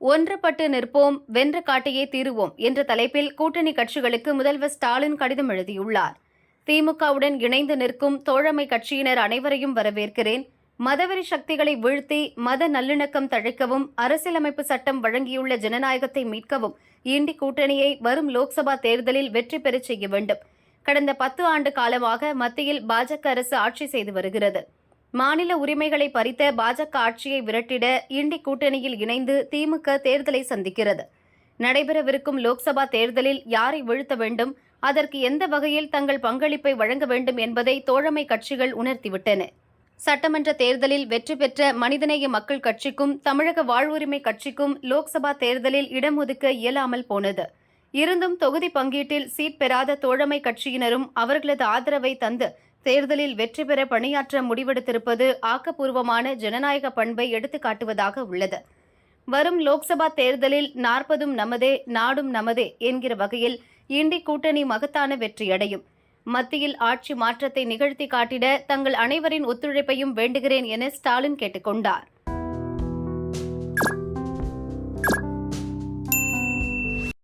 ஒன்றுபட்டு நிற்போம் வென்று காட்டியே தீருவோம் என்ற தலைப்பில் கூட்டணி கட்சிகளுக்கு முதல்வர் ஸ்டாலின் கடிதம் எழுதியுள்ளார். திமுகவுடன் இணைந்து நிற்கும் தோழமை கட்சியினர் அனைவரையும் வரவேற்கிறேன். மதவெறி சக்திகளை வீழ்த்தி மத நல்லிணக்கம் தழைக்கவும் அரசியலமைப்பு சட்டம் வழங்கியுள்ள ஜனநாயகத்தை மீட்கவும் இண்டி கூட்டணியை வரும் லோக்சபா தேர்தலில் வெற்றி பெறச் செய்ய வேண்டும். கடந்த பத்து ஆண்டு காலமாக மத்தியில் பாஜக அரசு ஆட்சி செய்து வருகிறது. மாநில உரிமைகளை பறித்த பாஜக ஆட்சியை விரட்டிட இண்டி கூட்டணியில் இணைந்து திமுக தேர்தலை சந்திக்கிறது. நடைபெறவிருக்கும் லோக்சபா தேர்தலில் யாரை வீழ்த்த வேண்டும்? அதற்கு எந்த வகையில் தங்கள் பங்களிப்பை வழங்க வேண்டும் என்பதை தோழமை கட்சிகள் உணர்த்திவிட்டன. சட்டமன்ற தேர்தலில் வெற்றி பெற்ற மனிதநேய மக்கள் கட்சிக்கும் தமிழக வாழ்வுரிமை கட்சிக்கும் லோக்சபா தேர்தலில் இடம் ஒதுக்க இயலாமல் போனது. இருந்தும் தொகுதி பங்கீட்டில் சீட் பெறாத தோழமை கட்சியினரும் அவர்களது ஆதரவை தந்து தேர்தலில் வெற்றி பெற பணியாற்ற முடிவெடுத்திருப்பது ஆக்கப்பூர்வமான ஜனநாயக பண்பை எடுத்துக்காட்டுவதாக உள்ளது. வரும் லோக்சபா தேர்தலில் நாற்பதும் நமதே நாடும் நமதே என்கிற வகையில் இண்டி கூட்டணி மகத்தான வெற்றியடையும். மத்தியில் ஆட்சி மாற்றத்தை நிகழ்த்தி காட்டிட தங்கள் அனைவரின் ஒத்துழைப்பையும் வேண்டுகிறேன் என ஸ்டாலின் கேட்டுக்கொண்டார்